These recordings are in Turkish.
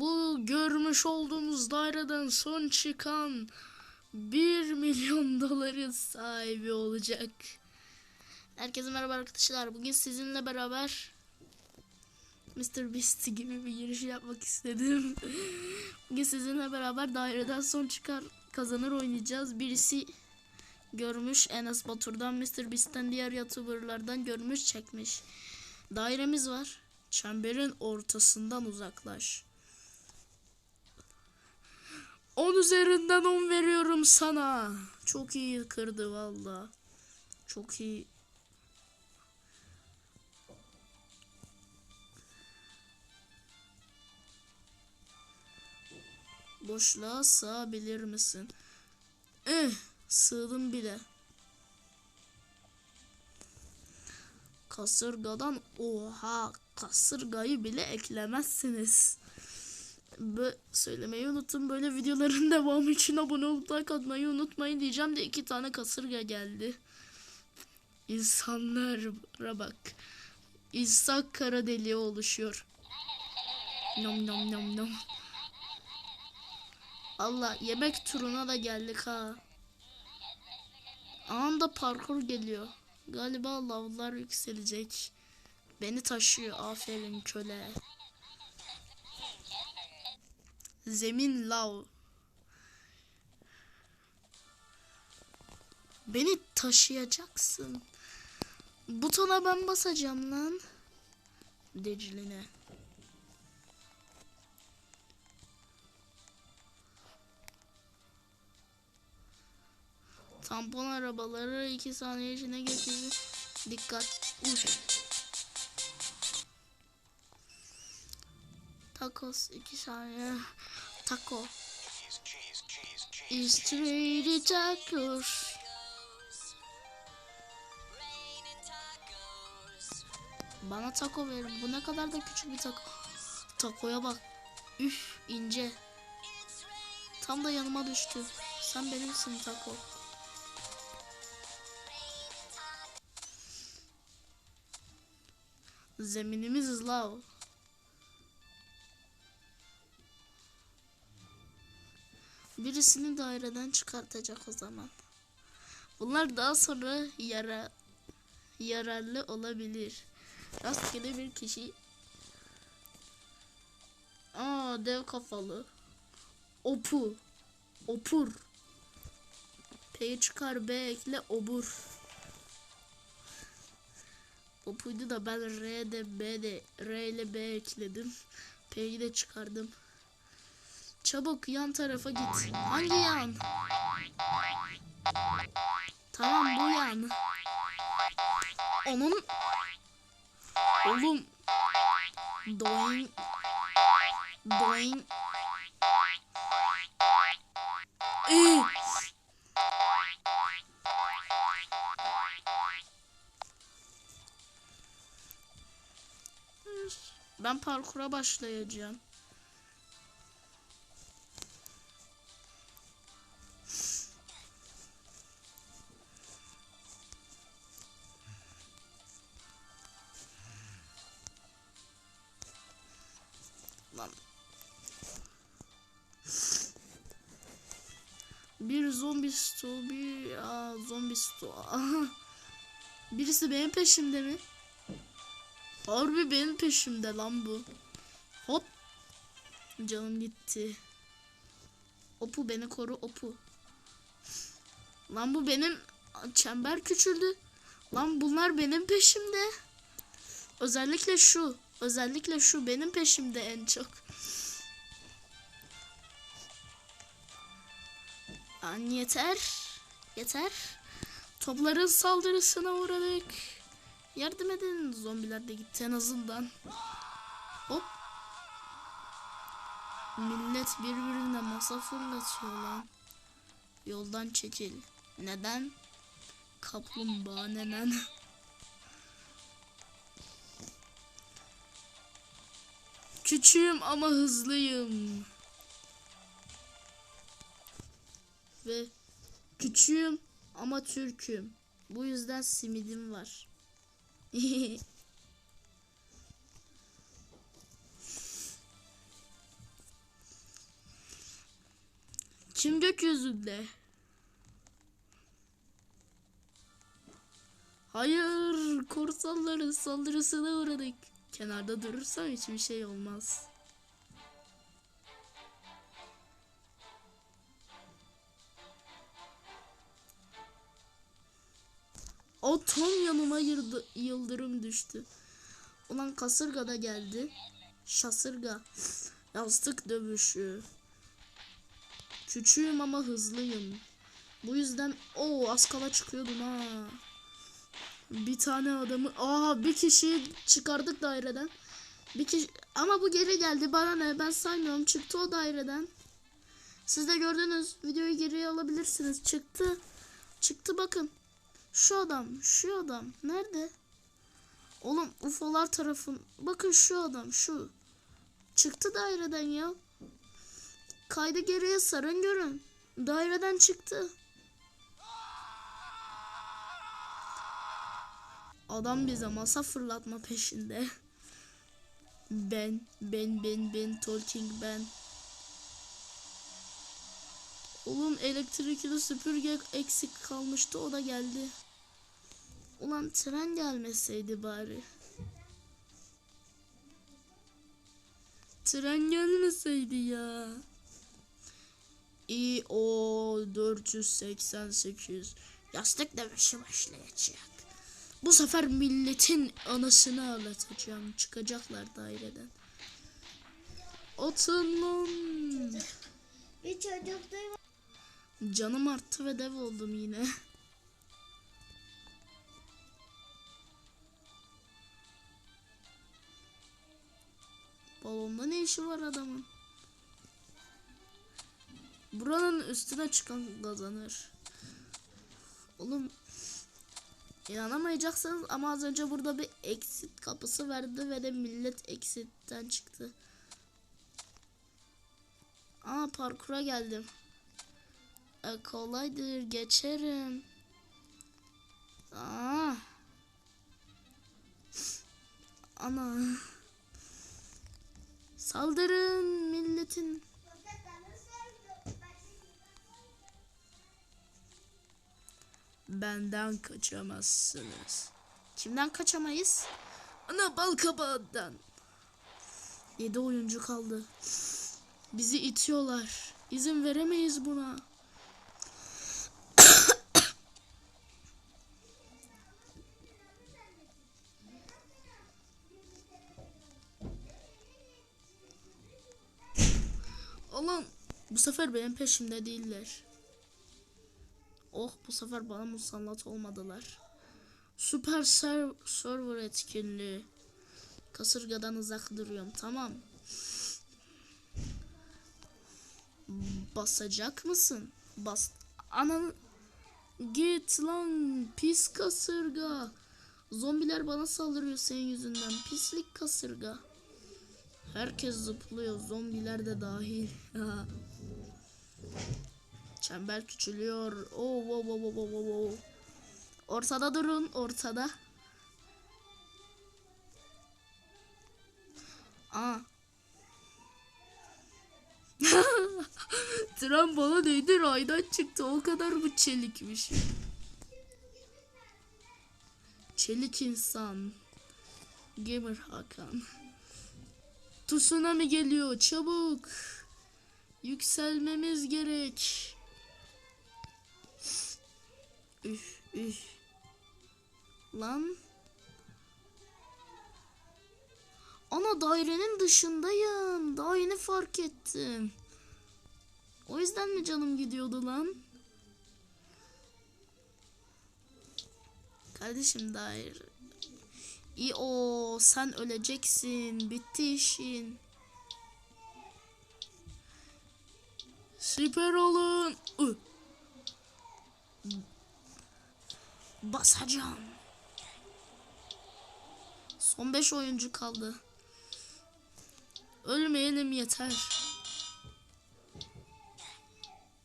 bu görmüş olduğumuz daireden son çıkan 1 milyon doların sahibi olacak. Herkese merhaba arkadaşlar. Bugün sizinle beraber Mr. Beast gibi bir giriş yapmak istedim. Bugün sizinle beraber daireden son çıkar kazanır oynayacağız. Birisi görmüş Enes Batur'dan Mr. Beast'ten diğer youtuberlardan görmüş çekmiş. Dairemiz var. Çemberin ortasından uzaklaş. 10 üzerinden 10 veriyorum sana. Çok iyi kırdı valla. Çok iyi. Boşluğa sığabilir misin? Eh, sığdım bile. Kasırgadan oha kasırgayı bile eklemezsiniz. Söylemeyi unuttum. Böyle videoların devamı için abone olup like atmayı unutmayın diyeceğim de iki tane kasırga geldi. İnsanlara bak. İshak kara deliği oluşuyor. Nom nom nom nom. Allah yemek turuna da geldik ha. Anında parkur geliyor. Galiba lavlar yükselecek. Beni taşıyor. Aferin köle. Zemin lav. Beni taşıyacaksın. Butona ben basacağım lan. Decline. Tampon arabaları 2 saniye içine geçici. Dikkat. Uç. Tacos 2 saniye. Taco. Cheese. Street tacos. Bana taco verin. Bu ne kadar da küçük bir taco. Takoya bak. Üf ince. Tam da yanıma düştü. Sen benimsin taco. Zeminimiz lav. Birisini daireden çıkartacak o zaman. Bunlar daha sonra yara yararlı olabilir. Rastgele bir kişi. Aa dev kafalı. Opu. Opur. P'yi çıkar B ekle obur. Opuydu da ben R de B de R ile B ekledim. P'yi de çıkardım. Çabuk yan tarafa git. Hangi yan? Tamam bu yan. Onun Oğlum Doing Doing Ee, Ben parkura başlayacağım. Lan. Bir zombi sto, bir aa, zombi. Aha. Birisi benim peşimde mi? Harbi benim peşimde lan bu. Hop. Canım gitti. Opu beni koru opu. Lan bu benim çember küçüldü. Lan bunlar benim peşimde. Özellikle şu. Özellikle şu benim peşimde en çok. Lan yeter. Yeter. Topların saldırısına uğradık. Yardım edin. Zombiler de gitti en azından. Hop. Millet birbirine masa fırlatıyor lan. Yoldan çekil. Neden? Kaplumbağa nenen. Küçüğüm ama hızlıyım. Ve küçüğüm ama Türk'üm. Bu yüzden simidim var. Kim gökyüzünde? Hayır, korsanların saldırısına uğradık. Kenarda durursam hiçbir şey olmaz. O tam yanıma yıldırım düştü. Ulan kasırga da geldi. Şasırga. Yastık dövüşü. Küçüğüm ama hızlıyım. Bu yüzden o az kala çıkıyordum ha. Bir tane adamı aa bir kişiyi çıkardık daireden. Bir kişi ama bu geri geldi bana ne ben saymıyorum çıktı o daireden. Siz de gördünüz videoyu geriye alabilirsiniz çıktı. Çıktı bakın. Şu adam şu adam nerede? Oğlum UFO'lar tarafın bakın şu adam şu. Çıktı daireden ya. Kaydı geriye sarın görün. Daireden çıktı. Adam bize masa fırlatma peşinde. Ben, ben, ben, ben, talking ben. Oğlum elektrikli süpürge eksik kalmıştı o da geldi. Ulan tren gelmeseydi bari. Tren gelmeseydi ya. İO 488 yastık dövüşü başlayacak. Bu sefer milletin anasını ağlatacağım. Çıkacaklar daireden. Bir çocuk duyma. Canım arttı ve dev oldum yine. Balonda ne işi var adamın? Buranın üstüne çıkan kazanır. Oğlum inanamayacaksınız ama az önce burada bir exit kapısı verdi ve de millet exit'ten çıktı. Aa parkura geldim. E, kolaydır geçerim. Aa. Ana. Saldırın milletin. Benden kaçamazsınız. Kimden kaçamayız? Ana bal kabağından. 7 oyuncu kaldı. Bizi itiyorlar. İzin veremeyiz buna. Oğlum bu sefer benim peşimde değiller. Oh bu sefer bana musallat olmadılar. Süper ser- server etkinliği. Kasırgadan uzak duruyorum tamam. Basacak mısın? Bas. Ananı. Git lan pis kasırga. Zombiler bana saldırıyor senin yüzünden. Pislik kasırga. Herkes zıplıyor. Zombiler de dahil. Çember küçülüyor. Oo, oo, oo, oo, oo, oo. Ortada durun. Ortada. Aa. Tren bana değdi raydan çıktı. O kadar mı çelikmiş? Çelik insan. Gamer Hakan. Tsunami geliyor çabuk. Yükselmemiz gerek. Üf üf. Lan. Ana dairenin dışındayım. Daha yeni fark ettim. O yüzden mi canım gidiyordu lan? Kardeşim daire. İyi o sen öleceksin. Bitti işin. Süper olun. Ü. Basacağım. Son 5 oyuncu kaldı. Ölmeyelim yeter.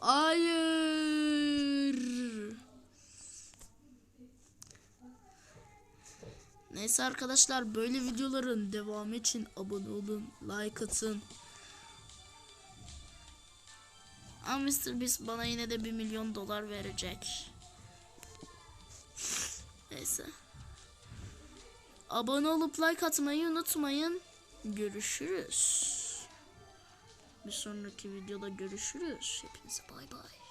Hayır. Neyse arkadaşlar böyle videoların devamı için abone olun, like atın. Ama Mr. Beast bana yine de 1 milyon dolar verecek. Neyse. Abone olup like atmayı unutmayın. Görüşürüz. Bir sonraki videoda görüşürüz. Hepinize bay bay.